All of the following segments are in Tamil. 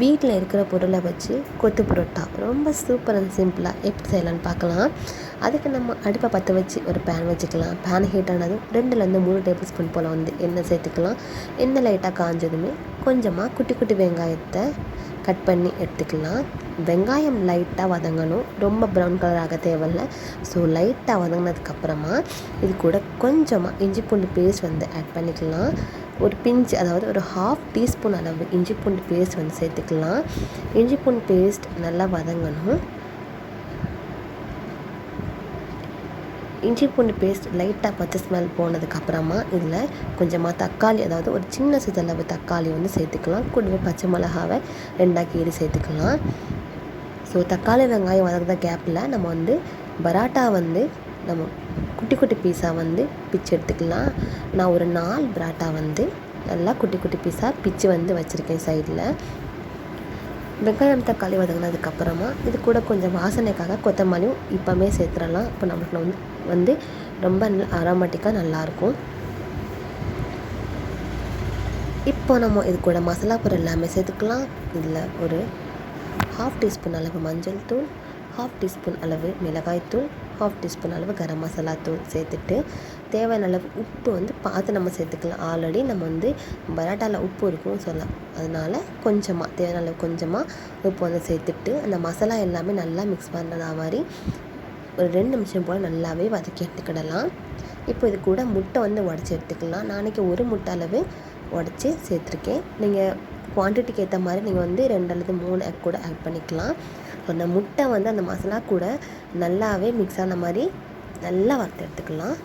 வீட்டில் இருக்கிற பொருளை வச்சு கொத்து புரோட்டா. ரொம்ப சூப்பர் அண்ட் சிம்பிளாக எப்படி செய்யலாம்னு பார்க்கலாம். அதுக்கு நம்ம அடுப்பை பற்ற வச்சு ஒரு பேன் வச்சுக்கலாம். பேன் ஹீட் ஆனதும் ரெண்டுலேருந்து மூணு டேபிள் ஸ்பூன் போல் வந்து எண்ணெய் சேர்த்துக்கலாம். எண்ணெய் லைட்டாக காஞ்சதுமே கொஞ்சமாக குட்டி குட்டி வெங்காயத்தை கட் பண்ணி எடுத்துக்கலாம். வெங்காயம் லைட்டாக வதங்கணும். ரொம்ப ப்ரௌன் கலர் ஆக தேவையில்லை. ஸோ லைட்டாக வதங்கினதுக்கப்புறமா இது கூட கொஞ்சமாக இஞ்சி பூண்டு பேஸ்ட் வந்து ஆட் பண்ணிக்கலாம். ஒரு பிஞ்ச் அதாவது ஒரு ஹாஃப் டீஸ்பூன் அளவு இஞ்சி பூண்டு பேஸ்ட் வந்து சேர்த்துக்கலாம். இஞ்சி பூண்டு பேஸ்ட் நல்லா வதங்கணும். இஞ்சி பூண்டு பேஸ்ட் லைட்டாக பச்சை ஸ்மெல் போனதுக்கப்புறமா இதில் கொஞ்சமாக தக்காளி அதாவது ஒரு சின்ன சிதளவு தக்காளி வந்து சேர்த்துக்கலாம். கூடவே பச்சை மிளகாவை ரெண்டாக கீறி சேர்த்துக்கலாம். ஸோ தக்காளி வெங்காயம் வதங்குற கேப்பில் நம்ம வந்து பராட்டா வந்து நம்ம குட்டி குட்டி பீஸாக வந்து பிச்சு எடுத்துக்கலாம். நான் ஒரு நாலு பராட்டா வந்து நல்லா குட்டி குட்டி பீஸாக பிச்சு வந்து வச்சுருக்கேன் சைடில். வெங்காயம் தக்காளி வதங்கினதுக்கப்புறமா இது கூட கொஞ்சம் வாசனைக்காக கொத்தமல்லியும் இப்போமே சேர்த்துடலாம். இப்போ நம்மளுக்கு வந்து வந்து ரொம்ப அரோமேட்டிக்காக நல்லாயிருக்கும். இப்போ நம்ம இது கூட மசாலா பொருள் எல்லாமே சேர்த்துக்கலாம். இதில் ஒரு ஹாஃப் டீஸ்பூன் அளவு மஞ்சள் தூள் ஹாஃப் டீஸ்பூன் அளவு மிளகாய்த்தூள் ஹாஃப் டீஸ்பூன் அளவு கரம் மசாலா தூள் சேர்த்துட்டு தேவையான அளவு உப்பு வந்து பார்த்து நம்ம சேர்த்துக்கலாம். ஆல்ரெடி நம்ம வந்து பரோட்டாவில் உப்பு இருக்கும்னு சொல்லலாம். அதனால் கொஞ்சமாக தேவையான அளவு கொஞ்சமாக உப்பு வந்து சேர்த்துட்டு அந்த மசாலா எல்லாமே நல்லா மிக்ஸ் பண்ணுறதா மாதிரி ஒரு ரெண்டு நிமிஷம் போல் நல்லாவே வதக்கி எடுத்துக்கிடலாம். இப்போ இது கூட முட்டை வந்து உடச்சி எடுத்துக்கலாம். நாளைக்கு ஒரு முட்டை அளவு உடச்சி சேர்த்துருக்கேன். நீங்கள் குவான்டிட்டிக்கு ஏற்ற மாதிரி நீங்கள் வந்து ரெண்டு அல்லது மூணு எக் கூட ஆட் பண்ணிக்கலாம். அந்த முட்டை வந்து அந்த மசாலா கூட நல்லாவே மிக்ஸ் ஆன மாதிரி நல்லா வறுத்து எடுத்துக்கலாம்.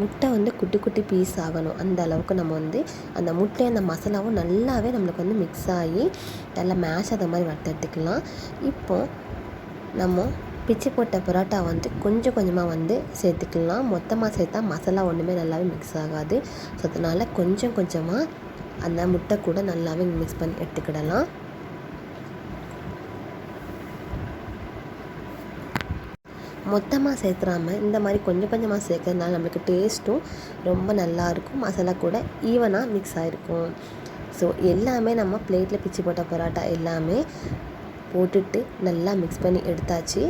முட்டை வந்து குட்டி குட்டி பீஸ் ஆகணும். அந்த அளவுக்கு நம்ம வந்து அந்த முட்டை அந்த மசாலாவும் நல்லாவே நம்மளுக்கு வந்து மிக்ஸ் ஆகி நல்லா மேஷ் ஆகிற மாதிரி வறுத்து எடுத்துக்கலாம். இப்போது நம்ம பிச்சு போட்ட பரோட்டா வந்து கொஞ்சம் கொஞ்சமாக வந்து சேர்த்துக்கலாம். மொத்தமாக சேர்த்தா மசாலா ஒன்றுமே நல்லாவே மிக்ஸ் ஆகாது. ஸோ அதனால் கொஞ்சம் கொஞ்சமாக அந்த முட்டை கூட நல்லாவே மிக்ஸ் பண்ணி எடுத்துக்கிடலாம். மொத்தமாக சேர்த்துறாம இந்த மாதிரி கொஞ்சம் கொஞ்சமாக சேர்க்கறதுனால நம்மளுக்கு டேஸ்ட்டும் ரொம்ப நல்லாயிருக்கும் மசாலா கூட ஈவனாக மிக்ஸ் ஆகிருக்கும் ஸோ எல்லாமே நம்ம பிளேட்டில் பிச்சு போட்ட பரோட்டா எல்லாமே போட்டுட்டு நல்லா மிக்ஸ் பண்ணி எடுத்தாச்சு.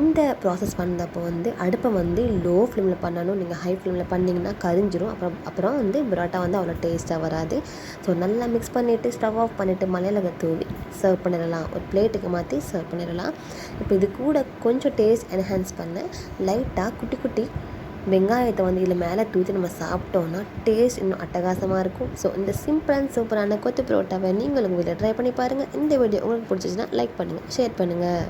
இந்த ப்ராசஸ் பண்ணப்போ வந்து அடுப்பை வந்து லோ ஃப்ளேமில் பண்ணணும். நீங்கள் ஹை ஃப்ளேமில் பண்ணிங்கன்னா கரிஞ்சிரும். அப்புறம் அப்புறம் வந்து பரோட்டா வந்து அவ்வளோ டேஸ்ட்டாக வராது. ஸோ நல்லா மிக்ஸ் பண்ணிவிட்டு ஸ்டவ் ஆஃப் பண்ணிவிட்டு மலையில தூவி சர்வ் பண்ணிடலாம். ஒரு பிளேட்டுக்கு மாற்றி சர்வ் பண்ணிடலாம். இப்போ இது கூட கொஞ்சம் டேஸ்ட் என்ஹான்ஸ் பண்ண லைட்டாக குட்டி குட்டி வெங்காயத்தை வந்து இதில் மேலே தூத்தி நம்ம சாப்பிட்டோன்னா டேஸ்ட் இன்னும் அட்டகாசமாக இருக்கும். ஸோ இந்த சிம்பிள் அண்ட் சூப்பரான கொத்து பரோட்டாவை நீங்களும் உங்கள் வீட்டில் ட்ரை பண்ணி பாருங்கள் இந்த வீடியோ உங்களுக்கு பிடிச்சிச்சின்னா லைக் பண்ணுங்கள் ஷேர் பண்ணுங்கள்